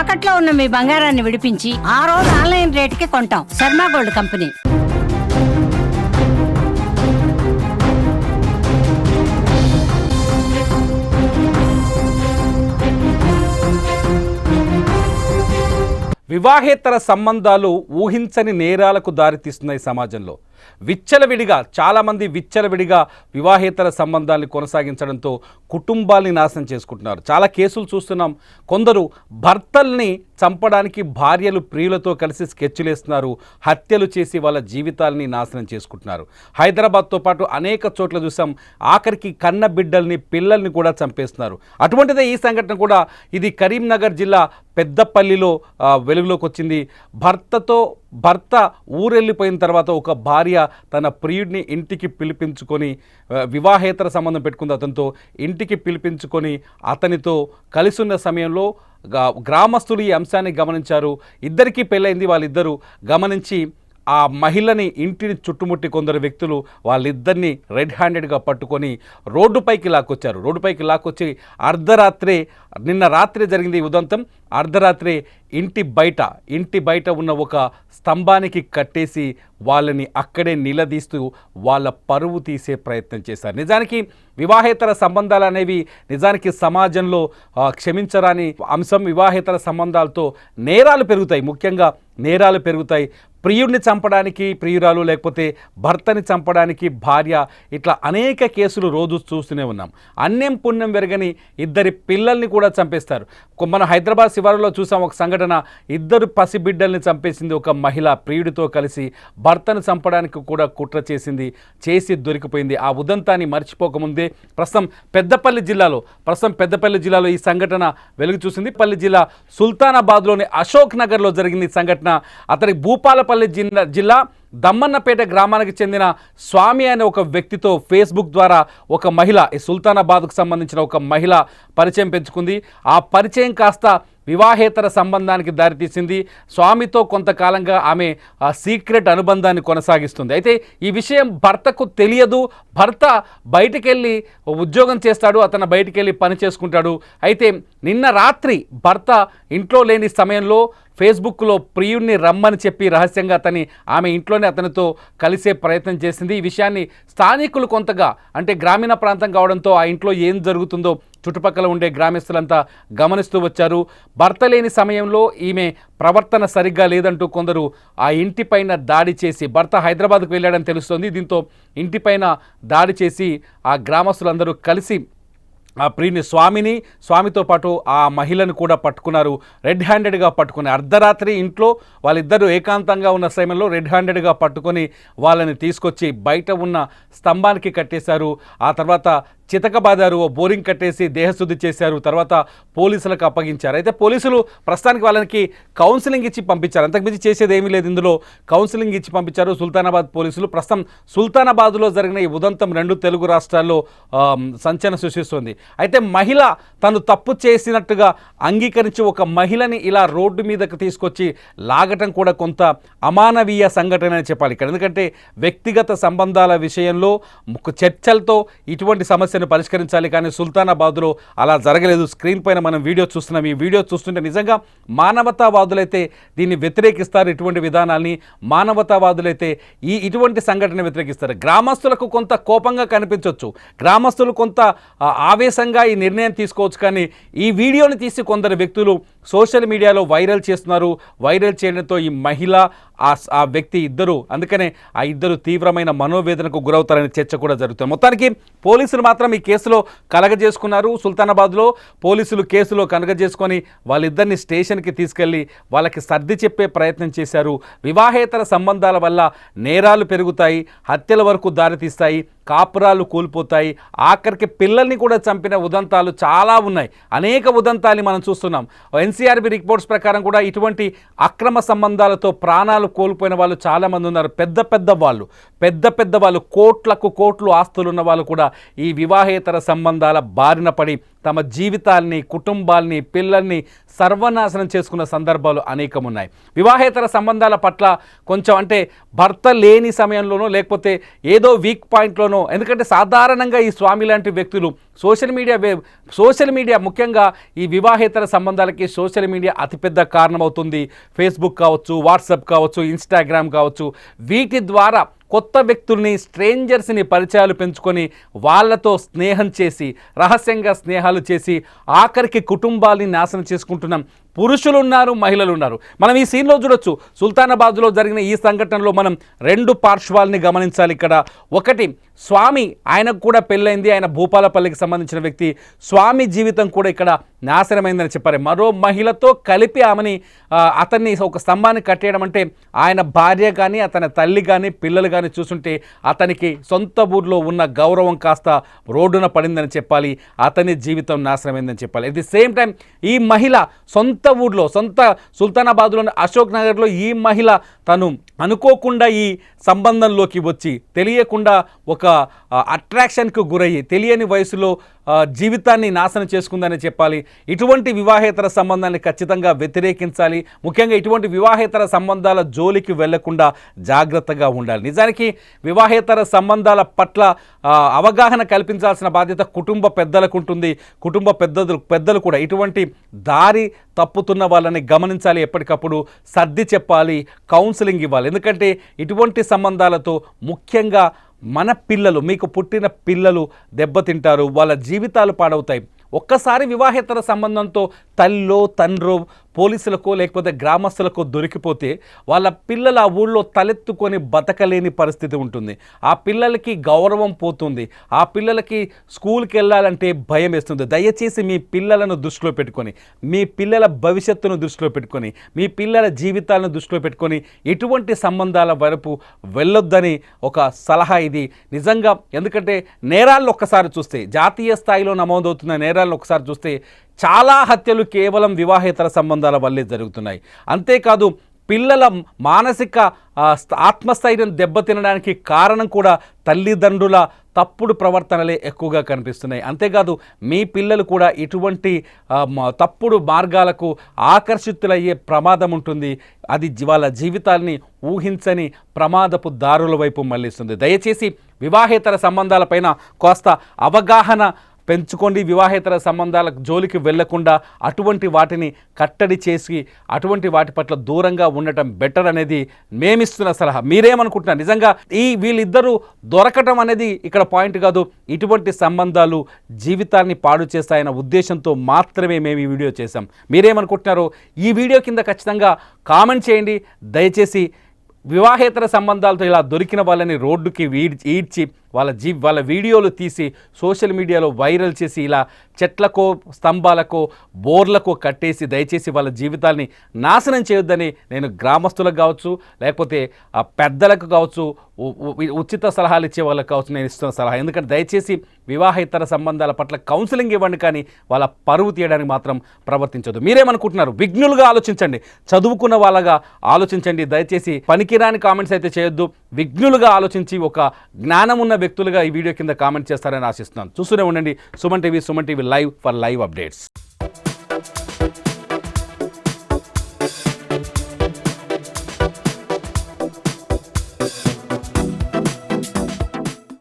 తాకట్లో ఉన్న మీ బంగారాన్ని విడిపించి ఆ రోజు ఆన్లైన్ రేటుకి కొంటాం. Sharma gold company. వివాహేతర సంబంధాలు ఊహించని నేరాలకు దారితీస్తున్నాయి సమాజంలో. విచ్చలవిడిగా చాలామంది విచ్చలవిడిగా వివాహేతర సంబంధాన్ని కొనసాగించడంతో కుటుంబాల్ని నాశనం చేసుకుంటున్నారు. చాలా కేసులు చూస్తున్నాం. కొందరు భర్తల్ని చంపడానికి భార్యలు ప్రియులతో కలిసి స్కెచ్లేస్తున్నారు. హత్యలు చేసి వాళ్ళ జీవితాల్ని నాశనం చేసుకుంటున్నారు. హైదరాబాద్తో పాటు అనేక చోట్ల చూసాం. ఆఖరికి కన్న బిడ్డల్ని పిల్లల్ని కూడా చంపేస్తున్నారు. అటువంటిదే ఈ సంఘటన కూడా. ఇది కరీంనగర్ జిల్లా పెద్దపల్లిలో వెలుగులోకి వచ్చింది భర్తతో భర్త ఊరెళ్ళిపోయిన తర్వాత ఒక భార్య తన ప్రియుడిని ఇంటికి పిలిపించుకొని వివాహేతర సంబంధం పెట్టుకుంది అతనితో. ఇంటికి పిలిపించుకొని అతనితో కలిసున్న సమయంలో గ్రామస్తులు ఈ అంశాన్ని గమనించారు. ఇద్దరికీ పెళ్ళైంది వాళ్ళిద్దరూ. గమనించి ఆ మహిళని ఇంటిని చుట్టుముట్టి కొందరు వ్యక్తులు వాళ్ళిద్దరిని రెడ్ హ్యాండెడ్గా పట్టుకొని రోడ్డుపైకి లాక్కొచ్చారు. రోడ్డుపైకి లాక్కొచ్చి అర్ధరాత్రే నిన్న రాత్రి జరిగింది ఉదంతం. అర్ధరాత్రి ఇంటి బయట ఇంటి బయట ఉన్న ఒక స్తంభానికి కట్టేసి వాళ్ళని అక్కడే నిలదీస్తూ వాళ్ళ పరువు తీసే ప్రయత్నం చేశారు. నిజానికి వివాహేతర సంబంధాలు అనేవి నిజానికి సమాజంలో క్షమించరాని అంశం వివాహేతర సంబంధాలతో నేరాలు పెరుగుతాయి. ముఖ్యంగా నేరాలు పెరుగుతాయి. ప్రియుడిని చంపడానికి ప్రియురాలు లేకపోతే భర్తని చంపడానికి భార్య ఇట్లా అనేక కేసులు రోజు చూస్తూనే ఉన్నాం. అన్యం పుణ్యం వెరగని ఇద్దరి పిల్లల్ని కూడా చంపేస్తారు. మన హైదరాబాద్ శివారులో చూసాం ఒక సంఘటన. ఇద్దరు పసిబిడ్డల్ని చంపేసింది ఒక మహిళ ప్రియుడితో కలిసి భర్తను చంపడానికి కూడా కుట్ర చేసింది చేసి దొరికిపోయింది. ఆ ఉదంతాన్ని మర్చిపోకముందే ప్రస్తుతం పెద్దపల్లి జిల్లాలో ప్రస్తుతం పెద్దపల్లి జిల్లాలో ఈ సంఘటన వెలుగు చూసింది. పల్లి జిల్లా సుల్తానాబాద్లోని అశోక్ నగర్లో జరిగింది సంఘటన. అతని భూపాలపల్లి జిల్లా జిల్లా దమ్మన్నపేట గ్రామానికి చెందిన స్వామి అనే ఒక వ్యక్తితో ఫేస్బుక్ ద్వారా ఒక మహిళ ఈ సుల్తానాబాద్కు సంబంధించిన ఒక మహిళ పరిచయం పెంచుకుంది. ఆ పరిచయం కాస్త వివాహేతర సంబంధానికి దారితీసింది. స్వామితో కొంతకాలంగా ఆమె ఆ సీక్రెట్ అనుబంధాన్ని కొనసాగిస్తుంది. అయితే ఈ విషయం భర్తకు తెలియదు. భర్త బయటికెళ్ళి ఉద్యోగం చేస్తాడు అతను బయటికెళ్ళి పని చేసుకుంటాడు. అయితే నిన్న రాత్రి భర్త ఇంట్లో లేని సమయంలో ఫేస్బుక్లో ప్రియుణ్ణి రమ్మని చెప్పి రహస్యంగా అతని ఆమె ఇంట్లోనే అతనితో కలిసే ప్రయత్నం చేసింది. ఈ విషయాన్ని స్థానికులు కొంతగా అంటే గ్రామీణ ప్రాంతం కావడంతో ఆ ఇంట్లో ఏం జరుగుతుందో చుట్టుపక్కల ఉండే గ్రామస్తులంతా గమనిస్తూ వచ్చారు. భర్త లేని సమయంలో ఈమె ప్రవర్తన సరిగ్గా లేదంటూ కొందరు ఆ ఇంటిపైన దాడి చేసి భర్త హైదరాబాద్కు వెళ్ళాడని తెలుస్తోంది. దీంతో ఇంటిపైన దాడి చేసి ఆ గ్రామస్తులందరూ కలిసి ఆ ప్రియుని స్వామిని స్వామితో పాటు ఆ మహిళను కూడా పట్టుకున్నారు. రెడ్ హ్యాండెడ్గా పట్టుకుని అర్ధరాత్రి ఇంట్లో వాళ్ళిద్దరూ ఏకాంతంగా ఉన్న సమయంలో రెడ్ హ్యాండెడ్గా పట్టుకొని వాళ్ళని తీసుకొచ్చి బయట ఉన్న స్తంభానికి కట్టేశారు. ఆ తర్వాత చితకబాదారు ఓ బోరింగ్ కట్టేసి దేహశుద్ధి చేశారు తర్వాత పోలీసులకు అప్పగించారు. అయితే పోలీసులు ప్రస్తుతానికి వాళ్ళకి కౌన్సిలింగ్ ఇచ్చి పంపించారు. అంతకుమించి చేసేది ఏమీ లేదు. ఇందులో కౌన్సిలింగ్ ఇచ్చి పంపించారు సుల్తానాబాద్ పోలీసులు. ప్రస్తుతం సుల్తానాబాద్లో జరిగిన ఈ ఉదంతం రెండు తెలుగు రాష్ట్రాల్లో సంచలన సంచలనం సృష్టిస్తుంది. అయితే మహిళ తను తప్పు చేసినట్టుగా అంగీకరించి ఒక మహిళని ఇలా రోడ్డు మీదకి తీసుకొచ్చి లాగటం కూడా కొంత అమానవీయ సంఘటన అని చెప్పాలి ఇక్కడ. ఎందుకంటే వ్యక్తిగత సంబంధాల విషయంలో ముఖ్య చర్చలతో ఇటువంటి సమస్యను పరిష్కరించాలి కానీ సుల్తానాబాద్లో అలా జరగలేదు. స్క్రీన్ పైన మనం వీడియో చూస్తున్నాం. ఈ వీడియో చూస్తుంటే నిజంగా మానవతావాదులైతే దీన్ని వ్యతిరేకిస్తారు ఇటువంటి విధానాన్ని మానవతావాదులైతే ఈ ఇటువంటి సంఘటన వ్యతిరేకిస్తారు. గ్రామస్తులకు కొంత కోపంగా కనిపించవచ్చు గ్రామస్తులు కొంత ఆవేశంగా ఈ నిర్ణయం తీసుకోవచ్చు కానీ ఈ వీడియోని తీసి కొందరు వ్యక్తులు సోషల్ మీడియాలో వైరల్ చేస్తున్నారు. వైరల్ చేయడంతో ఈ మహిళ ఆ ఆ వ్యక్తి ఇద్దరు అందుకనే ఆ ఇద్దరు తీవ్రమైన మనోవేదనకు గురవుతారనే చర్చ కూడా జరుగుతుంది. మొత్తానికి పోలీసులు మాత్రం ఈ కేసులో కలగజేసుకున్నారు. సుల్తానాబాద్లో పోలీసులు కేసులో కనగజేసుకొని వాళ్ళిద్దరిని స్టేషన్కి తీసుకెళ్ళి వాళ్ళకి సర్ది చెప్పే ప్రయత్నం చేశారు. వివాహేతర సంబంధాల వల్ల నేరాలు పెరుగుతాయి హత్యల వరకు దారితీస్తాయి. కాపురాలు కూలిపోతాయి. ఆఖరికి పిల్లల్ని కూడా చంపిన ఉదంతాలు చాలా ఉన్నాయి. అనేక ఉదంతాలు మనం చూస్తున్నాం. ఎన్సీఆర్బి రిపోర్ట్స్ ప్రకారం కూడా ఇటువంటి అక్రమ సంబంధాలతో ప్రాణాలు కోల్పోయిన వాళ్ళు చాలామంది ఉన్నారు. పెద్ద పెద్ద వాళ్ళు పెద్ద పెద్ద వాళ్ళు కోట్లకు కోట్లు ఆస్తులు ఉన్న వాళ్ళు కూడా ఈ వివాహేతర సంబంధాల బారిన పడి తమ జీవితాల్ని కుటుంబాల్ని పిల్లల్ని సర్వనాశనం చేసుకున్న సందర్భాలు అనేకం ఉన్నాయి వివాహేతర సంబంధాల పట్ల కొంచెం అంటే భర్త లేని సమయంలోనో లేకపోతే ఏదో వీక్ పాయింట్లోనో ఎందుకంటే సాధారణంగా ఈ స్వామి లాంటి వ్యక్తులు సోషల్ మీడియా వే- సోషల్ మీడియా ముఖ్యంగా ఈ వివాహేతర సంబంధాలకి సోషల్ మీడియా అతిపెద్ద కారణమవుతుంది. ఫేస్బుక్ కావచ్చు వాట్సాప్ కావచ్చు ఇన్స్టాగ్రామ్ కావచ్చు. వీటి ద్వారా కొత్త వ్యక్తుల్ని స్ట్రేంజర్స్ని పరిచయాలు పెంచుకొని వాళ్ళతో స్నేహం చేసి రహస్యంగా స్నేహాలు చేసి ఆఖరికి కుటుంబాల్ని నాశనం చేసుకుంటున్నాం. పురుషులు ఉన్నారు మహిళలు ఉన్నారు మనం ఈ సీన్లో చూడొచ్చు. సుల్తానాబాద్లో జరిగిన ఈ సంఘటనలో మనం రెండు పార్శ్వాల్ని గమనించాలి ఇక్కడ. ఒకటి స్వామి ఆయనకు కూడా పెళ్ళైంది. ఆయన భూపాలపల్లికి సంబంధించిన వ్యక్తి. స్వామి జీవితం కూడా ఇక్కడ నాశనమైందని చెప్పారు. మరో మహిళతో కలిపి ఆమెని అతన్ని ఒక స్తంభాన్ని కట్టేయడం అంటే ఆయన భార్య కానీ అతని తల్లి కానీ పిల్లలు కానీ చూస్తుంటే అతనికి సొంత ఊర్లో ఉన్న గౌరవం కాస్త రోడ్డున పడిందని చెప్పాలి. అతని జీవితం నాశనమైందని చెప్పాలి. అట్ ది సేమ్ టైం ఈ మహిళ సొంత ఊర్లో సొంత సుల్తానాబాద్లోని అశోక్ నగర్లో ఈ మహిళ తను అనుకోకుండా ఈ సంబంధంలోకి వచ్చి తెలియకుండా ఒక అట్రాక్షన్కు గురయ్యి తెలియని వయసులో జీవితాన్ని నాశనం చేసుకుందని చెప్పాలి. ఇటువంటి వివాహేతర సంబంధాన్ని ఖచ్చితంగా వ్యతిరేకించాలి. ముఖ్యంగా ఇటువంటి వివాహేతర సంబంధాల జోలికి వెళ్ళకుండా జాగ్రత్తగా ఉండాలి. నిజానికి వివాహేతర సంబంధాల పట్ల అవగాహన కల్పించాల్సిన బాధ్యత కుటుంబ పెద్దలకు ఉంటుంది. కుటుంబ పెద్దలు పెద్దలు కూడా ఇటువంటి దారి తప్పు తప్పుతున్న వాళ్ళని గమనించాలి ఎప్పటికప్పుడు సర్ది చెప్పాలి కౌన్సిలింగ్ ఇవ్వాలి. ఎందుకంటే ఇటువంటి సంబంధాలతో ముఖ్యంగా మన పిల్లలు మీకు పుట్టిన పిల్లలు దెబ్బతింటారు వాళ్ళ జీవితాలు పాడవుతాయి. ఒక్కసారి వివాహేతర సంబంధంతో తల్లో తండ్రో పోలీసులకో లేకపోతే గ్రామస్తులకో దొరికిపోతే వాళ్ళ పిల్లలు ఆ ఊళ్ళో తలెత్తుకొని బతకలేని పరిస్థితి ఉంటుంది. ఆ పిల్లలకి గౌరవం పోతుంది. ఆ పిల్లలకి స్కూల్కి వెళ్ళాలంటే భయం వేస్తుంది. దయచేసి మీ పిల్లలను దృష్టిలో పెట్టుకొని మీ పిల్లల భవిష్యత్తును దృష్టిలో పెట్టుకొని మీ పిల్లల జీవితాలను దృష్టిలో పెట్టుకొని ఎటువంటి సంబంధాల వరకు వెళ్ళొద్దని ఒక సలహా ఇది. నిజంగా ఎందుకంటే నేరాలను ఒక్కసారి చూస్తే జాతీయ స్థాయిలో నమోదవుతున్న నేరాలను ఒకసారి చూస్తే చాలా హత్యలు కేవలం వివాహేతర సంబంధాల వల్లే జరుగుతున్నాయి. అంతేకాదు పిల్లల మానసిక ఆత్మస్థైర్యం దెబ్బతినడానికి కారణం కూడా తల్లిదండ్రుల తప్పుడు ప్రవర్తనలే ఎక్కువగా కనిపిస్తున్నాయి. అంతేకాదు మీ పిల్లలు కూడా ఇటువంటి తప్పుడు మార్గాలకు ఆకర్షితులయ్యే ప్రమాదం ఉంటుంది. అది వాళ్ళ జీవితాల్ని ఊహించని ప్రమాదపు దారుల వైపు మళ్ళిస్తుంది. దయచేసి వివాహేతర సంబంధాలపైన కాస్త అవగాహన పెంచుకోండి. వివాహేతర సంబంధాల జోలికి వెళ్ళకుండా అటువంటి వాటిని కట్టడి చేసి అటువంటి వాటి పట్ల దూరంగా ఉండటం బెటర్ అనేది మేమిస్తున్న సలహా. మీరేమనుకుంటున్నారు? నిజంగా ఈ వీళ్ళిద్దరూ దొరకటం అనేది ఇక్కడ పాయింట్ కాదు. ఇటువంటి సంబంధాలు జీవితాన్ని పాడు చేస్తాయన్న ఉద్దేశంతో మాత్రమే మేము ఈ వీడియో చేశాం. మీరేమనుకుంటున్నారో? ఈ వీడియో కింద ఖచ్చితంగా కామెంట్ చేయండి. దయచేసి వివాహేతర సంబంధాలతో ఇలా దొరికిన వాళ్ళని రోడ్డుకి వీడ్చి ఈడ్చి వాళ్ళ జీ వాళ్ళ వీడియోలు తీసి సోషల్ మీడియాలో వైరల్ చేసి ఇలా చెట్లకో స్తంభాలకో బోర్లకో కట్టేసి దయచేసి వాళ్ళ జీవితాల్ని నాశనం చేయొద్దని నేను గ్రామస్తులకు కావచ్చు లేకపోతే ఆ పెద్దలకు కావచ్చు ఉచిత సలహాలు ఇచ్చే వాళ్ళకి కావచ్చు నేను ఇస్తున్న సలహా. ఎందుకంటే దయచేసి వివాహేతర సంబంధాల పట్ల కౌన్సిలింగ్ ఇవ్వండి కానీ వాళ్ళ పరువు తీయడానికి మాత్రం ప్రవర్తించదు మీరేమనుకుంటున్నారు? విఘ్నులుగా ఆలోచించండి. చదువుకున్న వాళ్ళగా ఆలోచించండి. దయచేసి పనికిరాని కామెంట్స్ అయితే చేయొద్దు. విఘ్నులుగా ఆలోచించి ఒక జ్ఞానం ఉన్న వ్యక్తులుగా ఈ వీడియో కింద కామెంట్ చేస్తారని ఆశిస్తున్నాను. చూస్తూనే ఉండండి. Suman TV Suman TV live for live updates.